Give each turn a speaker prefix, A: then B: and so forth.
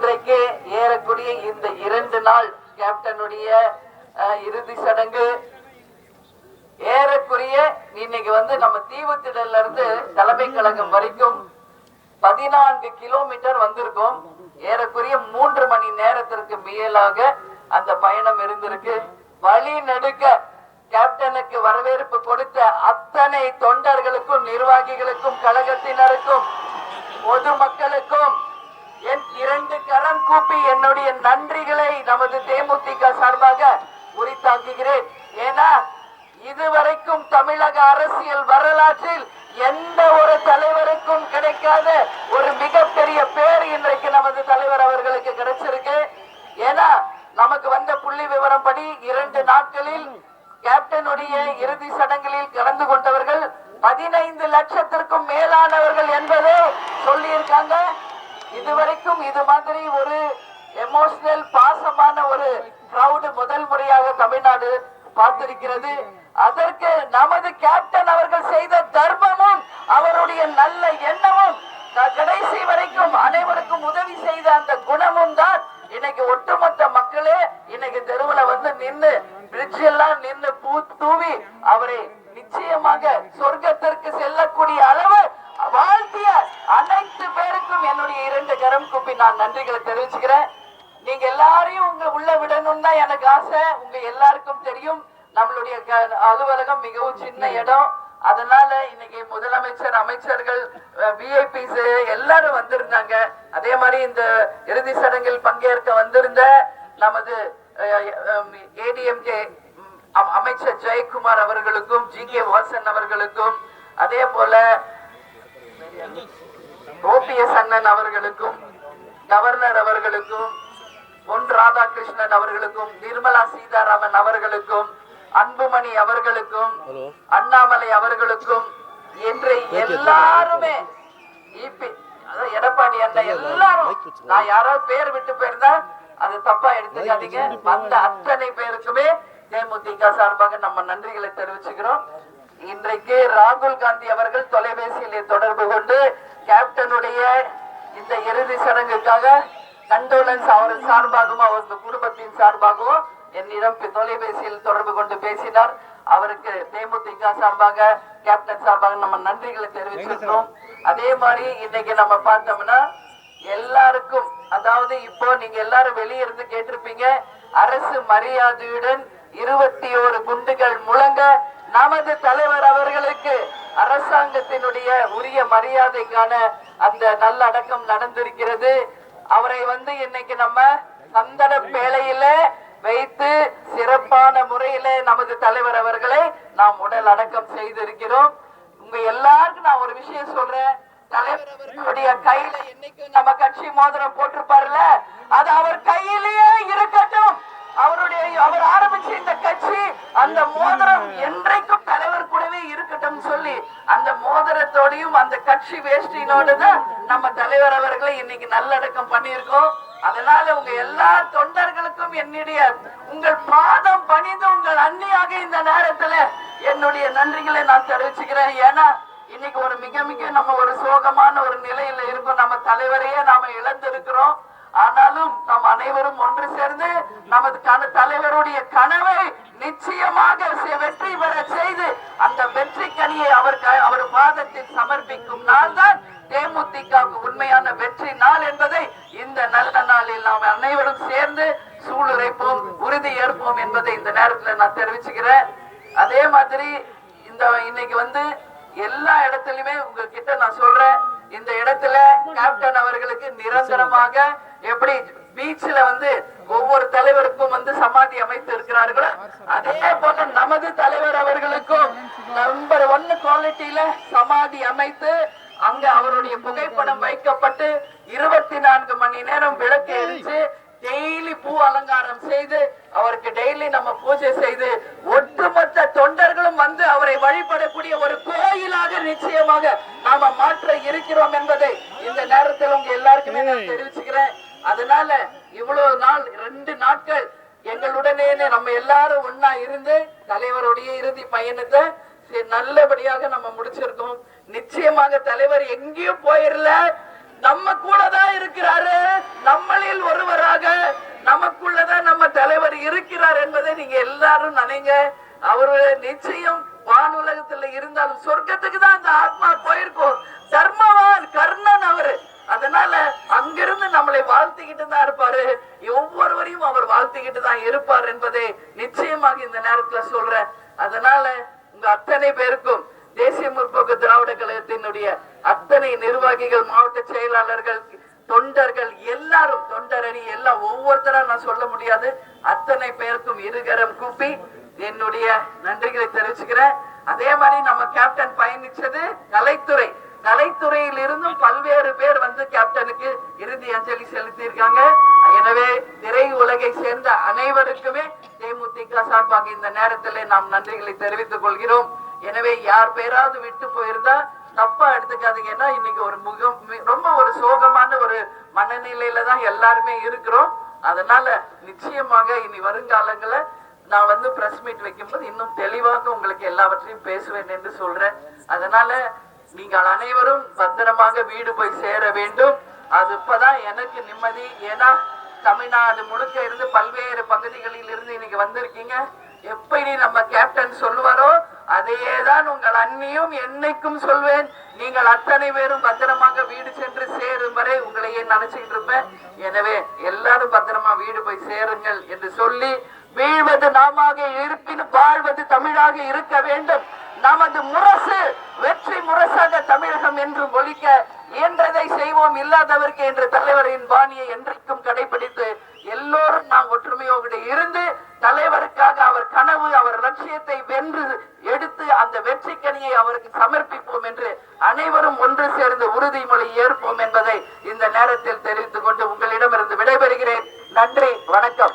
A: இன்றைக்கு ஏறக்கூடிய இந்த இரண்டு நாள் கேப்டனுடைய இறுதி சடங்கு. ஏறக்குரிய இன்னைக்கு வந்து நம்ம தீவுத்திடல இருந்து தலைமை கழகம் வரைக்கும் பதினான்கு கிலோமீட்டர் வந்திருக்கும். ஏறக்குரிய மூன்று மணி நேரத்திற்கு மேலாக அந்த பயணம் இருந்திருக்கு. வழி நெடுக்க கேப்டனுக்கு வரவேற்பு கொடுத்த அத்தனை தொண்டர்களுக்கும் நிர்வாகிகளுக்கும் கழகத்தினருக்கும் பொதுமக்கள் கூப்பி என்னுடைய நன்றிகளை நமது தேமுதிக சார்பாக உரித்தாக்குகிறேன். ஏன்னா இதுவரைக்கும் தமிழக அரசியல் வரலாற்றில் எந்த ஒரு தலைவருக்கும் கிடைக்காத ஒரு மிகப்பெரிய பேர் இன்றைக்கு நமது தலைவர் அவர்களுக்கு கிடைச்சிருக்கு. ஏன்னா நமக்கு வந்த புள்ளி விவரம் படி இரண்டு நாட்களில் கேப்டனுடைய இறுதி சடங்கில் கலந்து கொண்டவர்கள் பதினைந்து லட்சத்திற்கும் மேலானவர்கள் என்பதை சொல்லியிருக்காங்க. இதுவரைக்கும் இது மாதிரி ஒரு எமோஷனல் பாசமான ஒரு கிரவுட் முதல் முறையாக தமிழ்நாடு பார்த்திருக்கிறது. அதற்கு நமது கேப்டன் அவர்கள் செய்த தர்மமும் அவருடைய நல்ல எண்ணமும் கடைசி வரைக்கும் அனைவருக்கும் உதவி செய்த அந்த குணமும் தான் இன்னைக்கு ஒட்டுமொத்த மக்களே இன்னைக்கு தெருவுல வந்து நின்று பிரிட்ஜ் எல்லாம் நின்று பூ தூவி அவரை நிச்சயமாக சொர்க்கத்திற்கு கூப்பி நான் நன்றிகளை தெரிவிச்சுக்கிறேன். நீங்க எல்லாரையும் உங்க உள்ள விடணும் தான் எனக்கு ஆசை. உங்க எல்லாருக்கும் தெரியும். நம்மளுடைய அலுவலகம் மிகவும் சின்ன இடம். அதனால இன்னைக்கு முதலமைச்சர் அமைச்சர்கள் விஐபிஸ் எல்லாரும் வந்திருந்தாங்க. அதே மாதிரி இந்த இறுதி சடங்கில் பங்கேற்க வந்திருந்த நமது ஏடிஎம்கே அமைச்சர் ஜெயக்குமார் அவர்களுக்கும் ஜி கே வாசன் அவர்களுக்கும் அதே போல ஓபிஎஸ் அண்ணன் அவர்களுக்கும் கவர்னர் அவர்களுக்கும் பொன் ராதாகிருஷ்ணன் அவர்களுக்கும் நிர்மலா சீதாராமன் அவர்களுக்கும் அன்புமணி அவர்களுக்கும் அண்ணாமலை அவர்களுக்கும் என்று எல்லாருமே எடப்பாடி அண்ணன் எல்லாரும். நான் யாராவது பேர் விட்டு போயிருந்தா அது தப்பா எடுத்துக்காதீங்க. வந்த அத்தனை பேருக்குமே தேமுதிக சார்பாக நம்ம நன்றிகளை தெரிவிச்சுக்கிறோம். இன்றைக்கு ராகுல் காந்தி அவர்கள் தொலைபேசியிலே தொடர்பு கொண்டு கேப்டனுடைய இந்த இறுதி சடங்குக்காக கண்டோலன்ஸ் அவர் சார்பாகவும் அவரது குடும்பத்தின் சார்பாகவும் என்னிடம் தொலைபேசியில் தொடர்பு கொண்டு பேசினார். அவருக்கு தேமுதிக சார்பாக கேப்டன் சார்பாக நம்ம நன்றிகளை தெரிவிச்சிருக்கிறோம். அதே மாதிரி இன்னைக்கு நம்ம பார்த்தோம்னா எல்லாருக்கும் அதாவது இப்போ நீங்க எல்லாரும் வெளியே இருந்து கேட்டிருப்பீங்க அரசு மரியாதையுடன் இருபத்தி ஒரு குண்டுகள் முழங்க நமது தலைவர் அவர்களுக்கு அரசாங்கத்தினுடைய உரிய மரியாதைக்கான அந்த நல்லடக்கம் நடந்திருக்கிறது. அவரை வந்து இன்னைக்கு நம்ம சந்தன பேழையில வைத்து சிறப்பான முறையில நமது தலைவர் அவர்களை நாம் உடல் அடக்கம் செய்திருக்கிறோம். உங்க எல்லாருக்கும் நான் ஒரு விஷயம் சொல்றேன். தலைவர் அவர்களுடைய கையில என்னைக்கும் நம்ம கட்சி மோதிரம் போட்டிருப்பாருல அது அவர் கையிலேயே இருக்கட்டும். அவருடைய அவர் ஆரம்பிச்ச இந்த கட்சி அந்த மோதிரம் என்றைக்கும் சொல்லி அந்த மோதிரத்தோடையும் அந்த கட்சி வேஷ்டினோடு தான் நம்ம தலைவர் அவர்களை இன்னைக்கு நல்லடக்கம் பண்ணியிருக்கோம். அதனால உங்க எல்லா தொண்டர்களுக்கும் என்னுடைய உங்கள் பாதம் பணிந்து உங்கள் அன்னியாக இந்த நேரத்துல என்னுடைய நன்றிகளை நான் தெரிவிச்சுக்கிறேன். ஏன்னா இன்னைக்கு ஒரு மிக மிக நம்ம ஒரு சோகமான ஒரு நிலையில இருக்கோம். நம்ம தலைவரையே நாம இழந்திருக்கிறோம். அனைவரும் ஒன்று சேர்ந்து நமது தலைவருடைய கனவை நிச்சயமாக வெற்றி பெற செய்து அந்த வெற்றி கனியை அவர் அவர் பாதத்தில் சமர்ப்பிக்கும் நாள் தான் தேமுதிகவுக்கு உண்மையான வெற்றி நாள் என்பதை இந்த நல்ல நாளில் நாம் அனைவரும் சேர்ந்து சூளுரைப்போம் உறுதி ஏற்போம் என்பதை இந்த நேரத்துல நான் தெரிவிச்சுக்கிறேன். அதே மாதிரி இந்த இன்னைக்கு வந்து எல்லா இடத்துலயுமே உங்ககிட்ட நான் சொல்றேன். இந்த இடத்துல கேப்டன் அவர்களுக்கு நிரந்தரமாக தலைவருக்கும் வந்து சமாதி அமைத்து இருக்கிறார்களோ? அதே போல நமது தலைவர் அவர்களுக்கும் நம்பர் ஒன்னு குவாலிட்டியில சமாதி அமைத்து அங்க அவருடைய புகைப்படம் வைக்கப்பட்டு இருபத்தி நான்கு மணி நேரம் விளக்கு எரிச்சு டெய்லி பூ அலங்காரம் செய்து அவருக்கு டெய்லி நம்ம பூஜை செய்து ஒட்டுமொத்த தொண்டர்களும் வந்து அவரை வழிபடக்கூடிய ஒரு கோயிலாக நிச்சயமாக நாம மாற்ற இருக்கிறோம் என்பதை இந்த நேரத்தில் உங்க எல்லாருக்குமே நான் தெரிவிச்சுக்கிறேன். அதனால இவ்வளவு நாள் ரெண்டு நாட்கள் எங்களுடனே நம்ம எல்லாரும் ஒன்னா இருந்து தலைவருடைய இறுதி பயணத்தை சரி, நல்லபடியாக நம்ம முடிச்சிருக்கோம். நிச்சயமாக தலைவர் எங்கேயும் போயிடல நம்ம கூட தான் இருக்கிறாரு. நம்மளில் ஒருவராக நமக்குள்ளதான் நம்ம தலைவர் இருக்கிறார் என்பதை நீங்க எல்லாரும் நினைங்க. அவருடைய நிச்சயம் வானுலகத்துல இருந்தாலும் சொர்க்கத்துக்கு தான் அந்த ஆத்மா போயிருக்கும். தர்மவான் கர்ணன் அவரு. அதனால அங்கிருந்து நம்மளை வாழ்த்திக்கிட்டு தான் இருப்பாரு. ஒவ்வொருவரையும் அவர் வாழ்த்திக்கிட்டு தான் இருப்பார் என்பதை நிச்சயமாக இந்த நேரத்துல சொல்றேன். அதனால உங்க அத்தனை பேருக்கும் தேசிய முற்போக்கு திராவிட கழகத்தினுடைய அத்தனை நிர்வாகிகள் மாவட்ட செயலாளர்கள் தொண்டர்கள் எல்லாரும் தொண்டரணி எல்லாம் ஒவ்வொருத்தரா நான் சொல்ல முடியாது. அத்தனை பேருக்கும் இருகரம் கூப்பி என்னுடைய நன்றிகளை தெரிவிச்சுக்கிறேன். அதே மாதிரி நம்ம கேப்டன் பயணிச்சது கலைத்துறை. கலைத்துறையில் இருந்தும் பல்வேறு பேர் வந்து கேப்டனுக்கு இறுதி அஞ்சலி செலுத்தியிருக்காங்க. எனவே திரை உலகை சேர்ந்த அனைவருக்குமே தேமுதிக சார்பாக இந்த நேரத்திலே நாம் நன்றிகளை தெரிவித்துக் கொள்கிறோம். எனவே யார் பேராவது விட்டு போயிருந்தா தப்பா எடுத்துக்காதீங்கன்னா இன்னைக்கு ஒரு முகம் ரொம்ப ஒரு சோகமான ஒரு மனநிலையில தான் எல்லாருமே இருக்கிறோம். அதனால நிச்சயமாக இனி வருங்காலங்கள நான் வந்து பிரஸ் மீட் வைக்கும்போது இன்னும் தெளிவாக உங்களுக்கு எல்லாவற்றையும் பேசுவேன் என்று சொல்றேன். அதனால நீங்கள் அனைவரும் பத்திரமாக வீடு போய் சேர வேண்டும். அது இப்பதான் எனக்கு நிம்மதி. ஏன்னா தமிழ்நாடு முழுக்க இருந்து பல்வேறு பகுதிகளில் இருந்து இன்னைக்கு வந்திருக்கீங்க. எப்படி நம்ம கேப்டன் சொல்லுவாரோ அதையே தான் உங்கள் அண்ணியும் என்னைக்கும் சொல்வேன். நீங்கள் அத்தனை பேரும் பத்திரமாக வீடு சென்று சேரும் வரை உங்களையே நினைச்சுக்கிட்டு இருப்பேன்? எனவே எல்லாரும் பத்திரமா வீடு போய் சேருங்கள் என்று சொல்லி வீழ்வது நாமாக இருப்பின் வாழ்வது தமிழாக இருக்க வேண்டும். நமது முரசு வெற்றி முரசாக தமிழகம் என்று ஒழிக்க இயன்றதை செய்வோம் இல்லாதவருக்கு என்ற தலைவரின் பாணியை என்றைக்கும் கடைபிடித்து எல்லோரும் நாம் ஒற்றுமையோடு இருந்து தலைவருக்காக அவர் கனவு அவர் லட்சியத்தை வென்று எடுத்து அந்த வெற்றி கனியை அவருக்கு சமர்ப்பிப்போம் என்று அனைவரும் ஒன்று சேர்ந்து உறுதிமொழி ஏற்போம் என்பதை இந்த நேரத்தில் தெரிவித்துக் கொண்டு உங்களிடமிருந்து விடைபெறுகிறேன். நன்றி வணக்கம்.